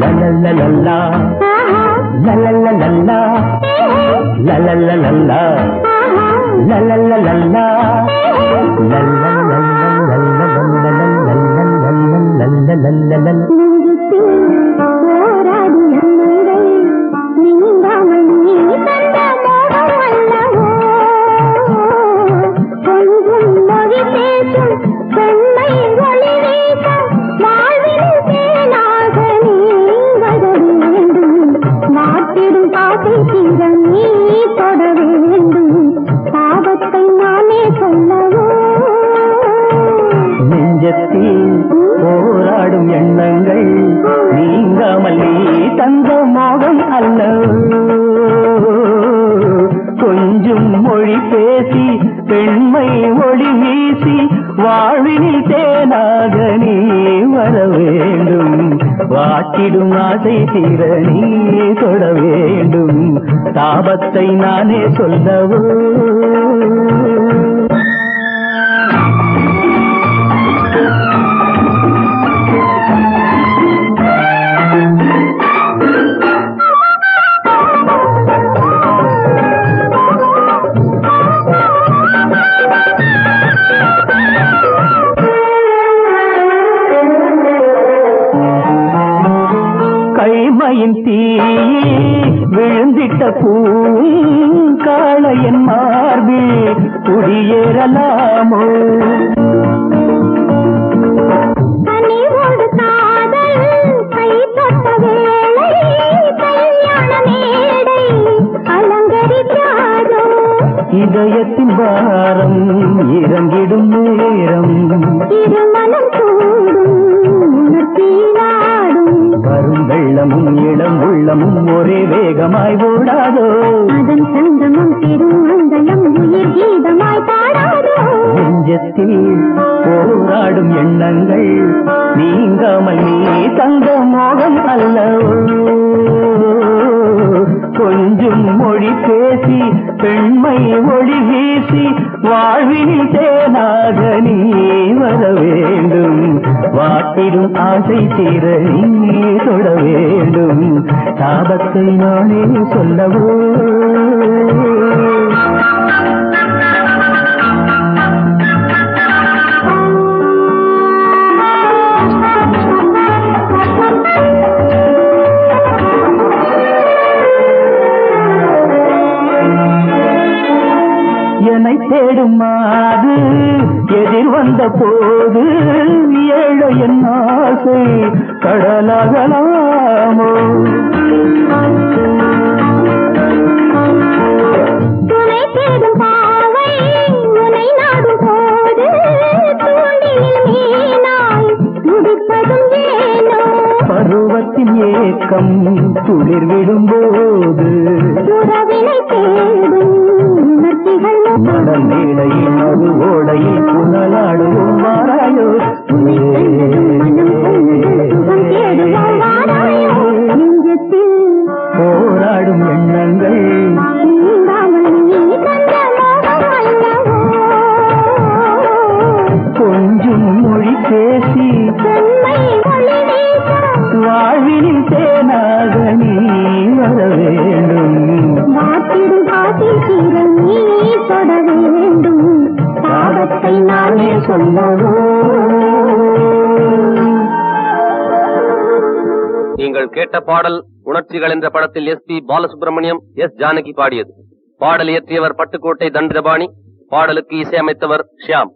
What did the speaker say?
லலலலல்லா லலலலல்லா லலலலல்லா லலலலல்லா லலலலல்லா நெஞ்சத்தில் போராடும் எண்ணங்கள் நீங்காமல் நீ தந்த மோகம் அல்ல. கொஞ்சம் மொழி பேசி பெண்மை ஒளி வீசி வாழ்வினில் தேனாக நீ வர வேண்டும். வாட்டிடும் ஆசை தீர நீ தொட வேண்டும். தாபத்தை நானே சொல்லவோ? பூத்த பூங்காளையன் மார்பில் குடியேறலாமோ? இதயத்தின் பாரம் இறங்கிடும் நேரம். ஒரே வேகமாய் ஓடாதோ? அதன் சங்கமம் திருமங்கலம் உயிர் கீதமாய் பாடாதோ? நெஞ்சத்தில் போராடும் எண்ணங்கள் நீங்காமல் நீ தந்த மோகம் அல்லவோ? கொஞ்சம் மொழி பேசி பெண்மை ஒளி வீசி வாழ்வினில் தேனாக நீ வாட்டிடும் ஆசை தீர நீ தொட வேண்டும். தாபத்தை நானே சொல்லவோ? என்னை தேடும் மாது எதிர் வந்த போது என் ஆசை கடலாகலாமோ பருவத்தின் ஏக்கம் துளிர் விடும்போது மடல் மேடையில் மறு ஓடையில் புனலாடுவோம் வாராயோ? கொஞ்சம் மொழி பேசி வாழ்வினில் தேனாக நீ வர வேண்டும். தொட வேண்டும். பாவத்தை நானே சொல்லவோ? நீங்கள் கேட்ட பாடல் உணர்ச்சிகள் என்ற படத்தில் S P Balasubrahmanyam S Janaki பாடியது. பாடல் இயற்றியவர் பட்டுக்கோட்டை தண்டிதபாணி பாடலுக்கு இசையமைத்தவர் ஷியாம்.